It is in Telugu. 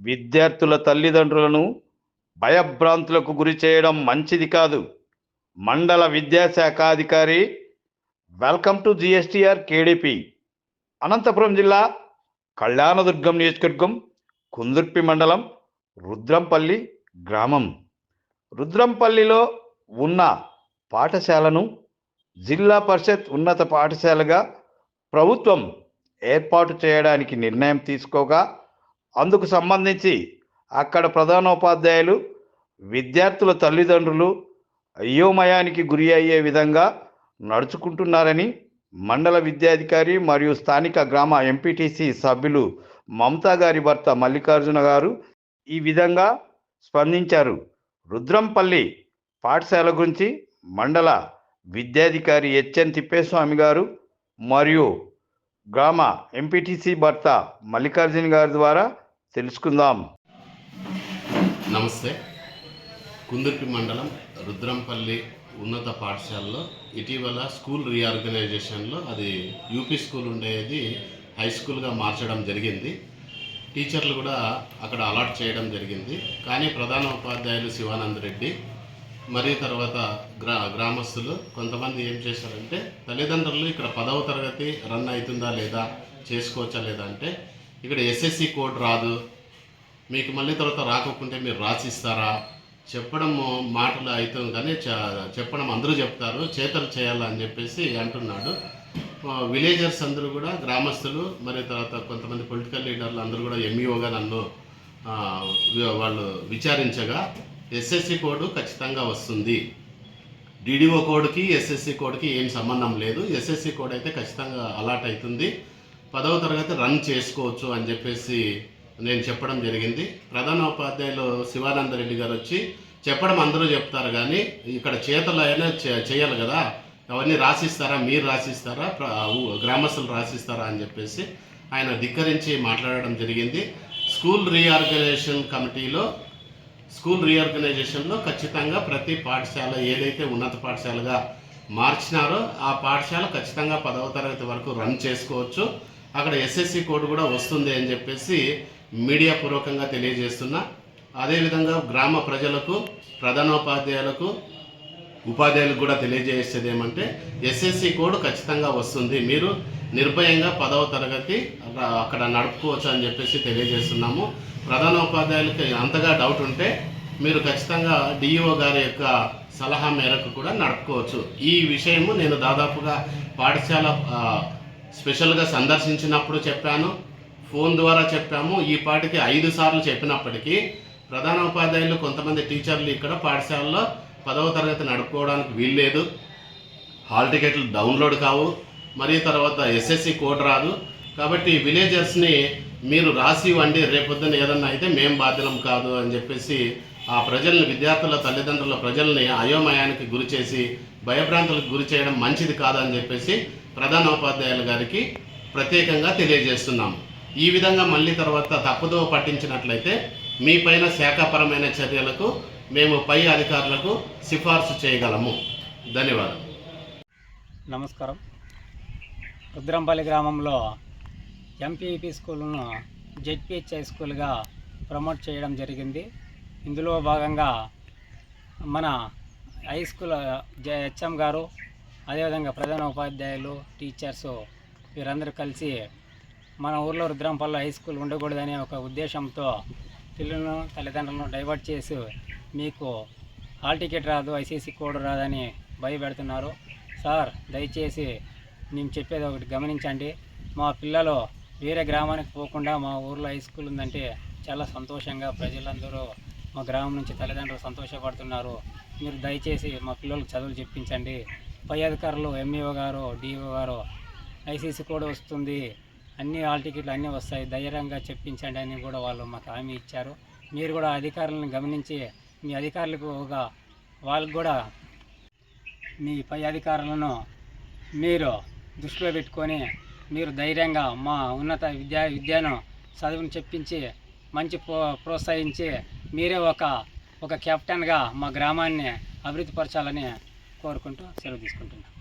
విద్యార్థుల తల్లిదండ్రులను భయభ్రాంతులకు గురి చేయడం మంచిది కాదు. మండల విద్యాశాఖ అధికారి welcome to GSTR KDP Anantapuram జిల్లా కళ్యాణదుర్గం నియోజకవర్గం కుందుర్పి మండలం రుద్రంపల్లి గ్రామం. రుద్రంపల్లిలో ఉన్న పాఠశాలను జిల్లా పరిషత్ ఉన్నత పాఠశాలగా ప్రభుత్వం ఏర్పాటు చేయడానికి నిర్ణయం తీసుకోగా అందుకు సంబంధించి అక్కడ ప్రధానోపాధ్యాయులు విద్యార్థుల తల్లిదండ్రులు అయోమయానికి గురి అయ్యే విధంగా నడుచుకుంటున్నారని మండల విద్యాధికారి మరియు స్థానిక గ్రామ ఎంపీటీసీ సభ్యులు మమతా గారి భర్త మల్లికార్జున గారు ఈ విధంగా స్పందించారు. రుద్రంపల్లి పాఠశాల గురించి మండల విద్యాధికారి హెచ్ఎన్ తిప్పేస్వామి గారు మరియు గ్రామ ఎంపీటీసీ భర్త మల్లికార్జున గారి ద్వారా తెలుసుకుందాం. నమస్తే. కుందుర్పి మండలం రుద్రంపల్లి ఉన్నత పాఠశాలలో ఇటీవల స్కూల్ రీఆర్గనైజేషన్లో అది యూపీ స్కూల్ ఉండేది హై స్కూల్గా మార్చడం జరిగింది. టీచర్లు కూడా అక్కడ అలాట్ చేయడం జరిగింది. కానీ ప్రధాన ఉపాధ్యాయులు శివానంద్ రెడ్డి మరియు తర్వాత గ్రా గ్రామస్తులు కొంతమంది ఏం చేశారంటే తల్లిదండ్రులు ఇక్కడ పదవ తరగతి రన్ అవుతుందా లేదా చేసుకోవచ్చా లేదా అంటే ఇక్కడ ఎస్ఎస్సి కోడ్ రాదు. మీకు మళ్ళీ తర్వాత రాకపోతే మీరు రాసిస్తారా? చెప్పడం మాటలు అవుతుంది కానీ చెప్పడం అందరూ చెప్తారు. చేతలు చేయాలని చెప్పేసి అంటున్నాడు. విలేజర్స్ అందరూ కూడా గ్రామస్తులు మరి తర్వాత కొంతమంది పొలిటికల్ లీడర్లు అందరూ కూడా ఎంఈఓగా నన్ను వాళ్ళు విచారించగా ఎస్ఎస్సి కోడ్ ఖచ్చితంగా వస్తుంది. డిడిఓ కోడ్కి ఎస్ఎస్సి కోడ్కి ఏం సంబంధం లేదు. ఎస్ఎస్సి కోడ్ అయితే ఖచ్చితంగా అలాట్ అవుతుంది. పదవ తరగతి రన్ చేసుకోవచ్చు అని చెప్పేసి నేను చెప్పడం జరిగింది. ప్రధాన ఉపాధ్యాయులు శివానంద రెడ్డి గారు వచ్చి చెప్పడం అందరూ చెప్తారు కానీ ఇక్కడ చేతలు అయినా చేయాలి కదా. అవన్నీ రాసిస్తారా? మీరు రాసిస్తారా? గ్రామస్తులు రాసిస్తారా అని చెప్పేసి ఆయన ధిక్కరించి మాట్లాడడం జరిగింది. స్కూల్ రీఆర్గనైజేషన్ కమిటీలో స్కూల్ రీఆర్గనైజేషన్లో ఖచ్చితంగా ప్రతి పాఠశాల ఏదైతే ఉన్నత పాఠశాలగా మార్చినారో ఆ పాఠశాల ఖచ్చితంగా పదవ తరగతి వరకు రన్ చేసుకోవచ్చు. అక్కడ ఎస్ఎస్సి కోడ్ కూడా వస్తుంది అని చెప్పేసి మీడియా పూర్వకంగా తెలియజేస్తున్నా. అదేవిధంగా గ్రామ ప్రజలకు ప్రధానోపాధ్యాయులకు ఉపాధ్యాయులకు కూడా తెలియజేసేది ఏమంటే ఎస్ఎస్సి కోడ్ ఖచ్చితంగా వస్తుంది. మీరు నిర్భయంగా పదవ తరగతి అక్కడ- అక్కడ నడుపుకోవచ్చు అని చెప్పేసి తెలియజేస్తున్నాము. ప్రధానోపాధ్యాయులకి అంతగా డౌట్ ఉంటే మీరు ఖచ్చితంగా డిఈఓ గారి యొక్క సలహా మేరకు కూడా నడుపుకోవచ్చు. ఈ విషయము నేను దాదాపుగా పాఠశాల స్పెషల్గా సందర్శించినప్పుడు చెప్పాను ఫోన్ ద్వారా చెప్పాము ఈ పాటికి ఐదు సార్లు చెప్పినప్పటికీ ప్రధాన ఉపాధ్యాయులు కొంతమంది టీచర్లు ఇక్కడ పాఠశాలలో పదవ తరగతి నడుపుకోవడానికి వీల్లేదు. హాల్ టికెట్లు డౌన్లోడ్ కావు మరియు తర్వాత ఎస్ఎస్సి కోడ్ రాదు. కాబట్టి విలేజర్స్ని మీరు రాసి ఇవ్వండి రేపొద్దున ఏదన్నా అయితే మేం బాధ్యులం కాదు అని చెప్పేసి ఆ ప్రజల్ని విద్యార్థుల తల్లిదండ్రుల ప్రజల్ని అయోమయానికి గురి చేసి భయభ్రాంతులకు గురి చేయడం మంచిది కాదని చెప్పేసి ప్రధానోపాధ్యాయుల గారికి ప్రత్యేకంగా తెలియజేస్తున్నాము. ఈ విధంగా మళ్ళీ తర్వాత తప్పుదో పట్టించినట్లయితే మీ పైన శాఖాపరమైన చర్యలకు మేము పై అధికారులకు సిఫార్సు చేయగలము. ధన్యవాదాలు. నమస్కారం. రుద్రంపల్లి గ్రామంలో ఎంపీఈపీ స్కూల్ను జెడ్పిహెచ్ హై స్కూల్గా ప్రమోట్ చేయడం జరిగింది. ఇందులో భాగంగా మన హై స్కూల్ హెచ్ఎం గారు అదేవిధంగా ప్రధాన ఉపాధ్యాయులు టీచర్స్ వీరందరూ కలిసి మన ఊర్లో రుద్రంపల్లి హై స్కూల్ ఉండకూడదనే ఒక ఉద్దేశంతో పిల్లలను తల్లిదండ్రులను డైవర్ట్ చేసి మీకు హాల్ టికెట్ రాదు ఐసీసీ కోడ్ రాదని భయపెడుతున్నారు. సార్ దయచేసి మేము చెప్పేది ఒకటి గమనించండి. మా పిల్లలు వేరే గ్రామానికి పోకుండా మా ఊర్లో హై స్కూల్ ఉందంటే చాలా సంతోషంగా ప్రజలందరూ మా గ్రామం నుంచి తల్లిదండ్రులు సంతోషపడుతున్నారు. మీరు దయచేసి మా పిల్లలకు చదువులు చెప్పించండి. పై అధికారులు ఎంఈఓ గారు డిఓ గారు ఐసీసీ కూడా వస్తుంది. అన్ని హాల్ టికెట్లు అన్నీ వస్తాయి. ధైర్యంగా చెప్పించండి అని కూడా వాళ్ళు మాకు హామీ ఇచ్చారు. మీరు కూడా అధికారులను గమనించి మీ అధికారులకు ఒక వాళ్ళకు కూడా మీ పై అధికారులను మీరు దృష్టిలో పెట్టుకొని మీరు ధైర్యంగా మా ఉన్నత విద్యా విద్యను చదువును చెప్పించి మంచి ప్రో ప్రోత్సహించి మీరే ఒక ఒక కెప్టెన్గా మా గ్రామాన్ని అభివృద్ధి పరచాలని కోరుకుంటూ సెలవు తీసుకుంటున్నాను